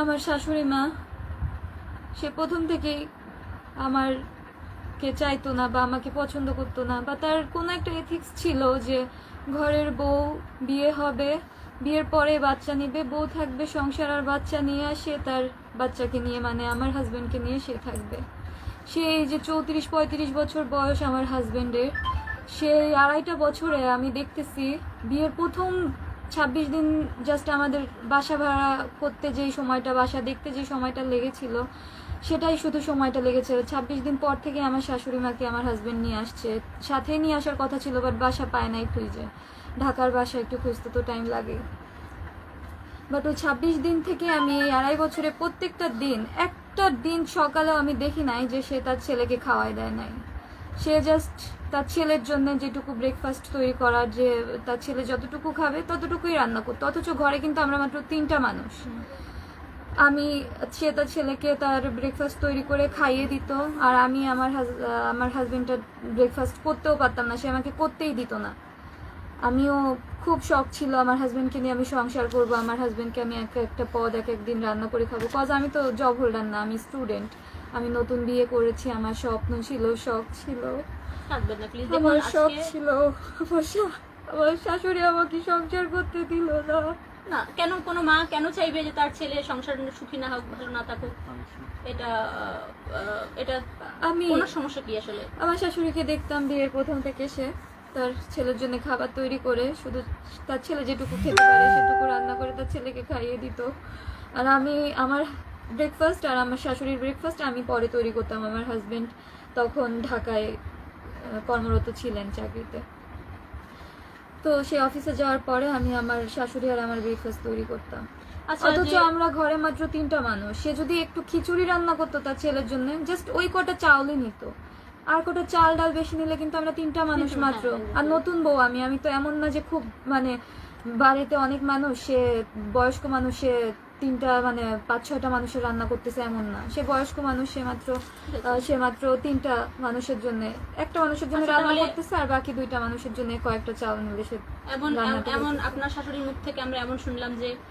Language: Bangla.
আমার শাশুড়ি মা, সে প্রথম থেকেই আমারকে চাইতো না বা আমাকে পছন্দ করতো না বা তার কোনো একটা এথিক্স ছিল যে ঘরের বউ বিয়ে হবে, বিয়ের পরে বাচ্চা নিবে, বউ থাকবে, সংসার আর বাচ্চা নিয়ে সে তার বাচ্চাকে নিয়ে মানে আমার হাজব্যান্ডকে নিয়ে সে থাকবে। সে এই যে চৌত্রিশ, পঁয়ত্রিশ বছর বয়স আমার হাজব্যান্ডের সেই আড়াইটা বছরে আমি দেখতেছি বিয়ের প্রথম ছাব্বিশ দিন জাস্ট আমাদের বাসা ভাড়া করতে যেই সময়টা, বাসা দেখতে যে সময়টা লেগেছিল, সেটাই শুধু সময়টা লেগেছে। ছাব্বিশ দিন পর থেকে আমার শাশুড়ি মাকে আমার হাজব্যান্ড নিয়ে আসছে। সাথে নিয়ে আসার কথা ছিল বাট বাসা পায় নাই খুঁজে ঢাকার বাসা একটু খুঁজতে তো টাইম লাগে। বাট ওই ছাব্বিশ দিন থেকে আমি এই আড়াই বছরে প্রত্যেকটা দিন, একটা দিন সকালেও আমি দেখি নাই যে সে তার ছেলেকে খাওয়াই দেয় নাই। সে জাস্ট তার ছেলের জন্য যেটুকু ব্রেকফাস্ট তৈরি করার যে তার ছেলে যতটুকু খাবে ততটুকুই রান্না করতো। অথচ ঘরে কিন্তু আমরা মাত্র তিনটা মানুষ। আমি সে তার ছেলেকে তার ব্রেকফাস্ট তৈরি করে খাইয়ে দিত আর আমি আমার আমার হাজবেন্ডটা ব্রেকফাস্ট করতেও পারতাম না সে আমাকে করতেই দিত না। আমিও খুব শখ ছিল আমার হাজবেন্ডকে নিয়ে আমি সংসার করব আমার হাজবেন্ডকে আমি এক একটা পদ এক একদিন রান্না করে খাব। কজ আমি তো জব হোল্ডার না আমি স্টুডেন্ট আমি নতুন বিয়ে করেছি আমার স্বপ্ন ছিল শখ ছিল। আমার শখ ছিল আমার আমার শাশুড়ি আমাকে সংসার করতে দিল না। না কেন কোনো মা কেন চাইবে যে তার ছেলে সংসার সুখী না হোক ভালো না থাকুক? এটা এটা আমি কোনো সমস্যা কি আসলে? আমার শাশুড়িকে দেখতাম বিয়ের প্রথম থেকে সে তার ছেলের জন্য খাবার তৈরি করে শুধু তার ছেলে যেটুকু খেতে পারে সেটুকু রান্না করে তার ছেলেকে খাইয়ে দিত। আর আমি আমার ব্রেকফাস্ট আর আমার শাশুড়ির ব্রেকফাস্ট আমি পরে তৈরি করতাম। আমার হাজবেন্ড তখন ঢাকায় কর্মরত ছিলেন চাকরিতে। তো সে অফিসে যাওয়ার পরে আমি আমার শাশুড়ি আর আমার ব্রেকফাস্ট তৈরি করতাম। আচ্ছা অথচ আমরা ঘরে মাত্র তিনটা মানুষ। সে যদি একটু খিচুড়ি রান্না করতো তার ছেলের জন্য জাস্ট ওই কটা চাউলই নিত। আর কটা চাল ডাল বেশি নিলে কিন্তু আমরা তিনটা মানুষ মাত্র। হ্যাঁ, আর নতুন বউ আমি। আমি তো এমন না যে খুব মানে বাড়িতে অনেক মানুষ সে বয়স্ক মানুষ সে তিনটা মানে পাঁচ ছয়টা মানুষের রান্না করতেছে এমন না। সে বয়স্ক মানুষ সে মাত্র সে মাত্র তিনটা মানুষের জন্য। একটা মানুষের জন্য আচ্ছা, রান্না করতেছে আর বাকি দুইটা মানুষের জন্য কয়েকটা চাল নিলে সে এমন এমন আপনার শাশুড়ির মুখ থেকে আমরা এমন শুনলাম যে